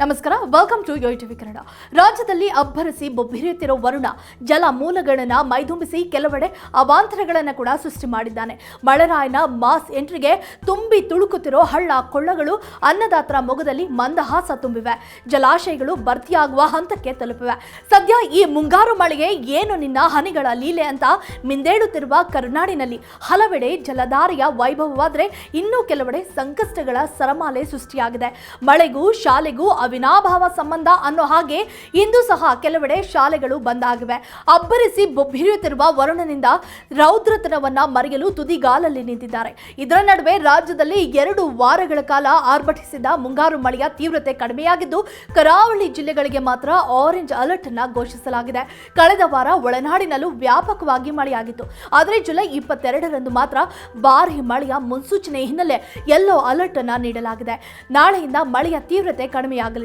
ನಮಸ್ಕಾರ welcome to Yo TV Kannada. ರಾಜ್ಯದಲ್ಲಿ ಅಬ್ಬರಿಸಿ ಬೊಬ್ಬಿರಿಯುತ್ತಿರೋ ವರುಣ, ಜಲ ಮೂಲಗಳನ್ನ ಮೈದುಂಬಿಸಿ ಕೆಲವೆಡೆ ಅವಾಂತರಗಳನ್ನು ಕೂಡ ಸೃಷ್ಟಿ ಮಾಡಿದ್ದಾನೆ. ಮಳೆರಾಯನ ಮಾಸ್ ಎಂಟ್ರಿಗೆ ತುಂಬಿ ತುಳುಕುತ್ತಿರೋ ಹಳ್ಳ ಕೊಳ್ಳಗಳು ಅನ್ನದಾತರ ಮೊಗದಲ್ಲಿ ಮಂದಹಾಸ ತುಂಬಿವೆ. ಜಲಾಶಯಗಳು ಭರ್ತಿಯಾಗುವ ಹಂತಕ್ಕೆ ತಲುಪಿವೆ. ಸದ್ಯ ಈ ಮುಂಗಾರು ಮಳೆಗೆ ಏನು ನಿನ್ನ ಹನಿಗಳ ಲೀಲೆ ಅಂತ ಮಿಂದೇಳುತ್ತಿರುವ ಕರ್ನಾಡಿನಲ್ಲಿ ಹಲವೆಡೆ ಜಲಧಾರೆಯ ವೈಭವವಾದರೆ ಇನ್ನೂ ಕೆಲವೆಡೆ ಸಂಕಷ್ಟಗಳ ಸರಮಾಲೆ ಸೃಷ್ಟಿಯಾಗಿದೆ. ಮಳೆಗೂ ಶಾಲೆಗೂ ಅವಿನಾಭಾವ ಸಂಬಂಧ ಅನ್ನೋ ಹಾಗೆ ಇಂದು ಸಹ ಕೆಲವೆಡೆ ಶಾಲೆಗಳು ಬಂದಾಗಿವೆ ಅಬ್ಬರಿಸಿ ಬೊಬ್ಬಿರಿಯುತ್ತಿರುವ ವರುಣನಿಂದ ರೌದ್ರತನವನ್ನ ಮರೆಯಲು ತುದಿಗಾಲಲ್ಲಿ ನಿಂತಿದ್ದಾರೆ. ಇದರ ನಡುವೆ ರಾಜ್ಯದಲ್ಲಿ ಎರಡು ವಾರಗಳ ಕಾಲ ಆರ್ಭಟಿಸಿದ ಮುಂಗಾರು ಮಳೆಯ ತೀವ್ರತೆ ಕಡಿಮೆಯಾಗಿದ್ದು, ಕರಾವಳಿ ಜಿಲ್ಲೆಗಳಿಗೆ ಮಾತ್ರ ಆರೆಂಜ್ ಅಲರ್ಟ್ ಅನ್ನ ಘೋಷಿಸಲಾಗಿದೆ. ಕಳೆದ ವಾರ ಒಳನಾಡಿನಲ್ಲೂ ವ್ಯಾಪಕವಾಗಿ ಮಳೆಯಾಗಿತ್ತು. ಆದರೆ ಜುಲೈ ಇಪ್ಪತ್ತೆರಡರಂದು ಮಾತ್ರ ಭಾರಿ ಮಳೆಯ ಮುನ್ಸೂಚನೆ ಹಿನ್ನೆಲೆ ಯೆಲ್ಲೋ ಅಲರ್ಟ್ ಅನ್ನ ನೀಡಲಾಗಿದೆ. ನಾಳೆಯಿಂದ ಮಳೆಯ ತೀವ್ರತೆ ಕಡಿಮೆಯಾಗಲಿದೆ.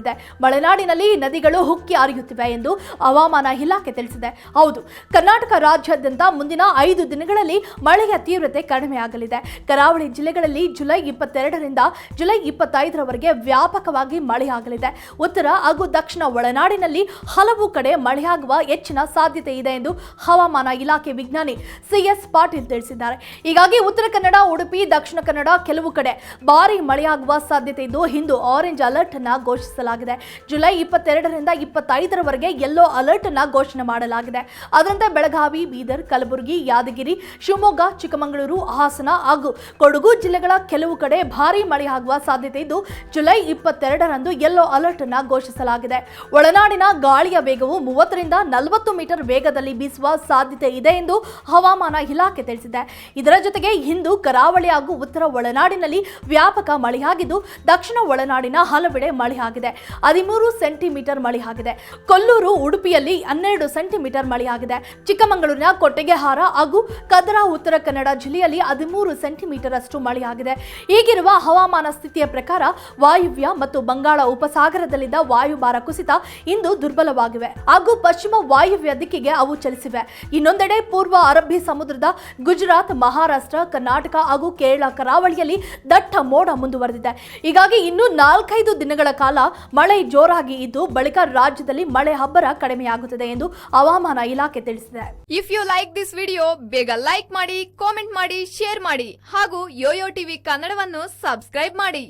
ಮಲೆನಾಡಿನಲ್ಲಿ ನದಿಗಳು ಹುಕ್ಕಿ ಹರಿಯುತ್ತಿವೆ ಎಂದು ಹವಾಮಾನ ಇಲಾಖೆ ತಿಳಿಸಿದೆ. ಹೌದು, ಕರ್ನಾಟಕ ರಾಜ್ಯಾದ್ಯಂತ ಮುಂದಿನ ಐದು ದಿನಗಳಲ್ಲಿ ಮಳೆಯ ತೀವ್ರತೆ ಕಡಿಮೆಯಾಗಲಿದೆ. ಕರಾವಳಿ ಜಿಲ್ಲೆಗಳಲ್ಲಿ ಜುಲೈ ಇಪ್ಪತ್ತೆರಡರಿಂದ ಜುಲೈ ಇಪ್ಪತ್ತೈದರವರೆಗೆ ವ್ಯಾಪಕವಾಗಿ ಮಳೆಯಾಗಲಿದೆ. ಉತ್ತರ ಹಾಗೂ ದಕ್ಷಿಣ ಒಳನಾಡಿನಲ್ಲಿ ಹಲವು ಕಡೆ ಮಳೆಯಾಗುವ ಹೆಚ್ಚಿನ ಸಾಧ್ಯತೆ ಇದೆ ಎಂದು ಹವಾಮಾನ ಇಲಾಖೆ ವಿಜ್ಞಾನಿ ಸಿಎಸ್ ಪಾಟೀಲ್ ತಿಳಿಸಿದ್ದಾರೆ. ಹೀಗಾಗಿ ಉತ್ತರ ಕನ್ನಡ, ಉಡುಪಿ, ದಕ್ಷಿಣ ಕನ್ನಡ ಕೆಲವು ಕಡೆ ಭಾರಿ ಮಳೆಯಾಗುವ ಸಾಧ್ಯತೆ ಇದ್ದು, ಇಂದು ಆರೆಂಜ್ ಅಲರ್ಟ್ ಅನ್ನ ಘೋಷಿಸಲಾಗಿದೆ ಜುಲೈ ಇಪ್ಪತ್ತೆರಡರಿಂದ ಇಪ್ಪತ್ತೈದರವರೆಗೆ ಯೆಲ್ಲೋ ಅಲರ್ಟ್ ಅನ್ನ ಘೋಷಣೆ ಮಾಡಲಾಗಿದೆ. ಅದರಂತೆ ಬೆಳಗಾವಿ, ಬೀದರ್, ಕಲಬುರಗಿ, ಯಾದಗಿರಿ, ಶಿವಮೊಗ್ಗ, ಚಿಕ್ಕಮಗಳೂರು, ಹಾಸನ ಹಾಗೂ ಕೊಡಗು ಜಿಲ್ಲೆಗಳ ಕೆಲವು ಕಡೆ ಭಾರಿ ಮಳೆಯಾಗುವ ಸಾಧ್ಯತೆ ಇದ್ದು, ಜುಲೈ ಇಪ್ಪತ್ತೆರಡರಂದು ಯೆಲ್ಲೋ ಅಲರ್ಟ್ ಅನ್ನ ಘೋಷಿಸಲಾಗಿದೆ. ಒಳನಾಡಿನ ಗಾಳಿಯ ವೇಗವು ಮೂವತ್ತರಿಂದ ನಲವತ್ತು ಮೀಟರ್ ವೇಗದಲ್ಲಿ ಬೀಸುವ ಸಾಧ್ಯತೆ ಇದೆ ಎಂದು ಹವಾಮಾನ ಇಲಾಖೆ ತಿಳಿಸಿದೆ. ಇದರ ಜೊತೆಗೆ ಇಂದು ಕರಾವಳಿ ಹಾಗೂ ಉತ್ತರ ಒಳನಾಡಿನಲ್ಲಿ ವ್ಯಾಪಕ ಮಳೆಯಾಗಿದ್ದು, ದಕ್ಷಿಣ ಒಳನಾಡಿನ ಹಲವೆಡೆ ಮಳೆಯಾಗಿದೆ. ಹದಿಮೂರು ಸೆಂಟಿಮೀಟರ್ ಮಳೆಯಾಗಿದೆ ಕೊಲ್ಲೂರು, ಉಡುಪಿಯಲ್ಲಿ ಹನ್ನೆರಡು ಸೆಂಟಿಮೀಟರ್ ಮಳೆಯಾಗಿದೆ ಚಿಕ್ಕಮಗಳೂರಿನ ಕೊಟ್ಟಿಗೆಹಾರ ಹಾಗೂ ಕದರ ಉತ್ತರ ಕನ್ನಡ ಜಿಲ್ಲೆಯಲ್ಲಿ ಹದಿಮೂರು ಸೆಂಟಿಮೀಟರ್ ಅಷ್ಟು ಮಳೆಯಾಗಿದೆ ಈಗಿರುವ ಹವಾಮಾನ ಸ್ಥಿತಿಯ ಪ್ರಕಾರ ವಾಯುವ್ಯ ಮತ್ತು ಬಂಗಾಳ ಉಪಸಾಗರದಲ್ಲಿದ್ದ ವಾಯುಭಾರ ಕುಸಿತ ಇಂದು ದುರ್ಬಲವಾಗಿವೆ. ಹಾಗೂ ಪಶ್ಚಿಮ ವಾಯುವ್ಯ ದಿಕ್ಕಿಗೆ ಅವು ಚಲಿಸಿವೆ. ಇನ್ನೊಂದೆಡೆ ಪೂರ್ವ ಅರಬ್ಬಿ ಸಮುದ್ರದ ಗುಜರಾತ್, ಮಹಾರಾಷ್ಟ್ರ, ಕರ್ನಾಟಕ ಹಾಗೂ ಕೇರಳ ಕರಾವಳಿಯಲ್ಲಿ ದಟ್ಟ ಮೋಡ ಮುಂದುವರೆದಿದೆ. ಹೀಗಾಗಿ ಇನ್ನು ನಾಲ್ಕೈದು ದಿನಗಳ ಕಾಲ ಮಳೆ ಜೋರಾಗಿ ಇದ್ದು ಬಳಿಕ ರಾಜ್ಯದಲ್ಲಿ ಮಳೆ ಹಬ್ಬರ ಕಡಿಮೆಯಾಗುತ್ತದೆ ಎಂದು ಹವಾಮಾನ ಇಲಾಖೆ ತಿಳಿಸಿದೆ. If you like this video ಬೇಗ ಲೈಕ್ ಮಾಡಿ ಕಾಮೆಂಟ್ ಮಾಡಿ ಶೇರ್ ಮಾಡಿ ಹಾಗೂ ಯೋಯೋ ಟಿವಿ ಕನ್ನಡವನ್ನು ಸಬ್ಸ್ಕ್ರೈಬ್ ಮಾಡಿ.